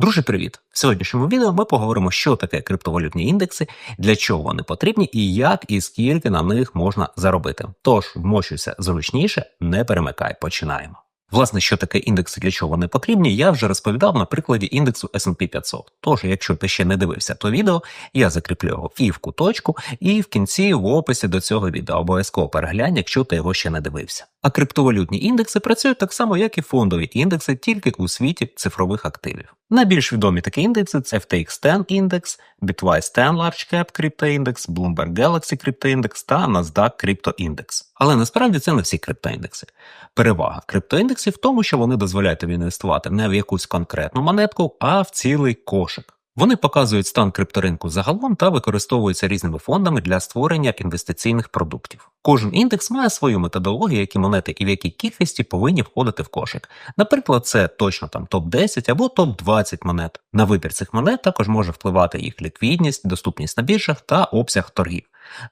Друже, привіт! В сьогоднішньому відео ми поговоримо, що таке криптовалютні індекси, для чого вони потрібні і як і скільки на них можна заробити. Тож вмощуйся зручніше, не перемикай, починаємо. Власне, що таке індекси, для чого вони потрібні, я вже розповідав на прикладі індексу S&P 500. Тож, якщо ти ще не дивився то відео, я закріплю його і в куточку, і в кінці в описі до цього відео обов'язково переглянь, якщо ти його ще не дивився. А криптовалютні індекси працюють так само, як і фондові індекси, тільки у світі цифрових активів. Найбільш відомі такі індекси це FTX 10 індекс, Bitwise 10 Large Cap Index, Bloomberg Galaxy Index та NASDAQ Index. Але насправді це не всі криптоіндекси. Перевага криптоіндексів в тому, що вони дозволяють інвестувати не в якусь конкретну монетку, а в цілий кошик. Вони показують стан крипторинку загалом та використовуються різними фондами для створення інвестиційних продуктів. Кожен індекс має свою методологію, які монети і в якій кількості повинні входити в кошик. Наприклад, це точно там топ-10 або топ-20 монет. На вибір цих монет також може впливати їх ліквідність, доступність на біржах та обсяг торгів.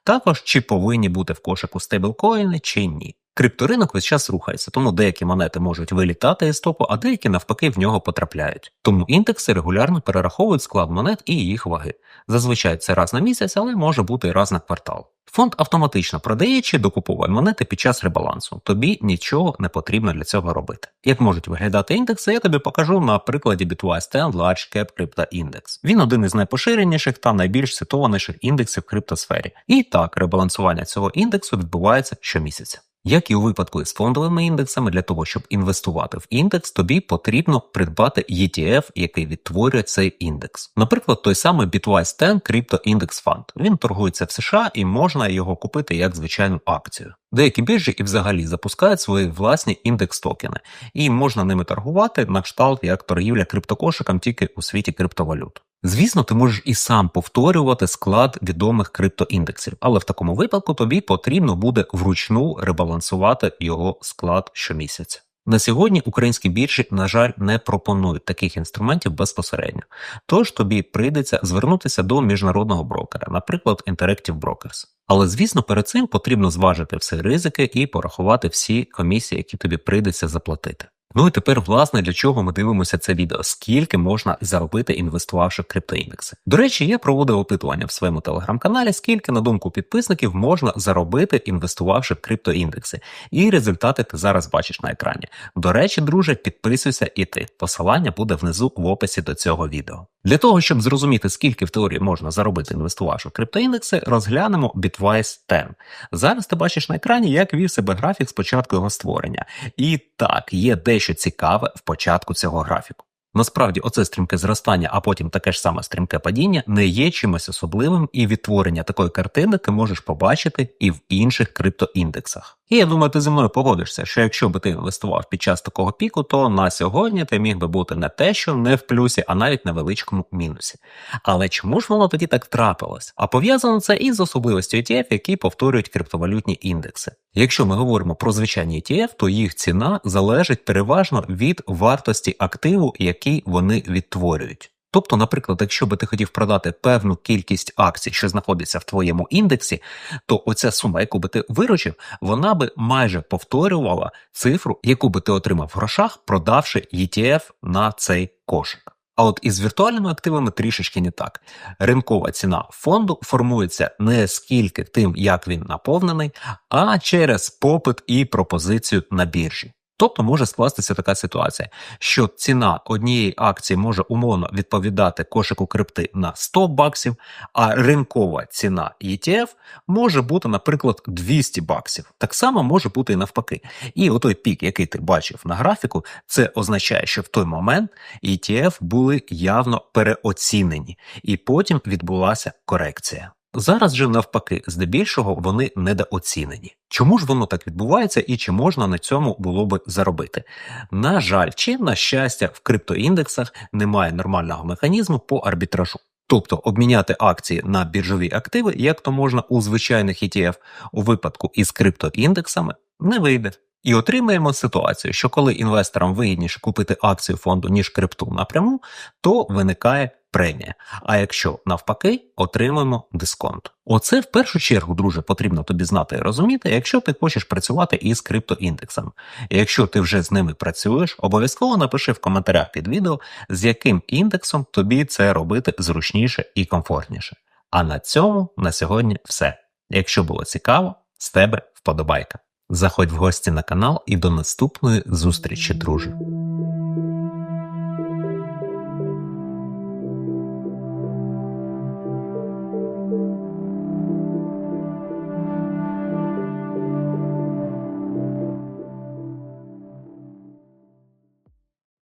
Також чи повинні бути в кошику стейблкоїни чи ні. Крипторинок весь час рухається, тому деякі монети можуть вилітати із топу, а деякі навпаки в нього потрапляють. Тому індекси регулярно перераховують склад монет і їх ваги. Зазвичай це раз на місяць, але може бути і раз на квартал. Фонд автоматично продає чи докуповує монети під час ребалансу. Тобі нічого не потрібно для цього робити. Як можуть виглядати індекси, я тобі покажу на прикладі Bitwise 10 Large Cap Crypto Index. Він один із найпоширеніших та найбільш цитованіших індексів в криптосфері. І так, ребалансування цього індексу відбувається щомісяця. Як і у випадку із фондовими індексами, для того, щоб інвестувати в індекс, тобі потрібно придбати ETF, який відтворює цей індекс. Наприклад, той самий Bitwise 10 Crypto Index Fund. Він торгується в США і можна його купити як звичайну акцію. Деякі біржі і взагалі запускають свої власні індекс токени, і можна ними торгувати на кшталт як торгівля криптокошиком тільки у світі криптовалют. Звісно, ти можеш і сам повторювати склад відомих криптоіндексів, але в такому випадку тобі потрібно буде вручну ребалансувати його склад щомісяця. На сьогодні українські біржі, на жаль, не пропонують таких інструментів безпосередньо, тож тобі прийдеться звернутися до міжнародного брокера, наприклад, Interactive Brokers. Але звісно, перед цим потрібно зважити всі ризики і порахувати всі комісії, які тобі прийдеться заплатити. Ну і тепер, власне, для чого ми дивимося це відео, скільки можна заробити, інвестувавши в криптоіндекси. До речі, я проводив опитування в своєму телеграм-каналі, скільки, на думку підписників, можна заробити, інвестувавши в криптоіндекси. І результати ти зараз бачиш на екрані. До речі, друже, підписуйся і ти. Посилання буде внизу в описі до цього відео. Для того, щоб зрозуміти, скільки в теорії можна заробити, інвестувавши в криптоіндекси, розглянемо Bitwise 10. Зараз ти бачиш на екрані, як вів себе графік з початку його створення. І так, є дещо цікаве в початку цього графіку. Насправді, оце стрімке зростання, а потім таке ж саме стрімке падіння не є чимось особливим, і відтворення такої картини ти можеш побачити і в інших криптоіндексах. І я думаю, ти зі мною погодишся, що якщо би ти інвестував під час такого піку, то на сьогодні ти міг би бути не те, що не в плюсі, а навіть на величкому мінусі. Але чому ж воно тоді так трапилось? А пов'язано це із особливістю ETF, які повторюють криптовалютні індекси. Якщо ми говоримо про звичайні ETF, то їх ціна залежить переважно від вартості активу, який вони відтворюють. Тобто, наприклад, якщо би ти хотів продати певну кількість акцій, що знаходиться в твоєму індексі, то оця сума, яку би ти виручив, вона би майже повторювала цифру, яку би ти отримав в грошах, продавши ETF на цей кошик. А от із віртуальними активами трішечки не так. Ринкова ціна фонду формується не скільки тим, як він наповнений, а через попит і пропозицію на біржі. Тобто може скластися така ситуація, що ціна однієї акції може умовно відповідати кошику крипти на 100 баксів, а ринкова ціна ETF може бути, наприклад, 200 баксів. Так само може бути і навпаки. І отой пік, який ти бачив на графіку, це означає, що в той момент ETF були явно переоцінені, і потім відбулася корекція. Зараз же навпаки, здебільшого вони недооцінені. Чому ж воно так відбувається і чи можна на цьому було би заробити? На жаль, чи на щастя, в криптоіндексах немає нормального механізму по арбітражу. Тобто обміняти акції на біржові активи, як то можна у звичайних ETF, у випадку із криптоіндексами, не вийде. І отримаємо ситуацію, що коли інвесторам вигідніше купити акцію фонду, ніж крипту напряму, то виникає премія. А якщо навпаки, отримуємо дисконт. Оце в першу чергу, друже, потрібно тобі знати і розуміти, якщо ти хочеш працювати із криптоіндексами. Якщо ти вже з ними працюєш, обов'язково напиши в коментарях під відео, з яким індексом тобі це робити зручніше і комфортніше. А на цьому на сьогодні все. Якщо було цікаво, з тебе вподобайка. Заходь в гості на канал і до наступної зустрічі, друже.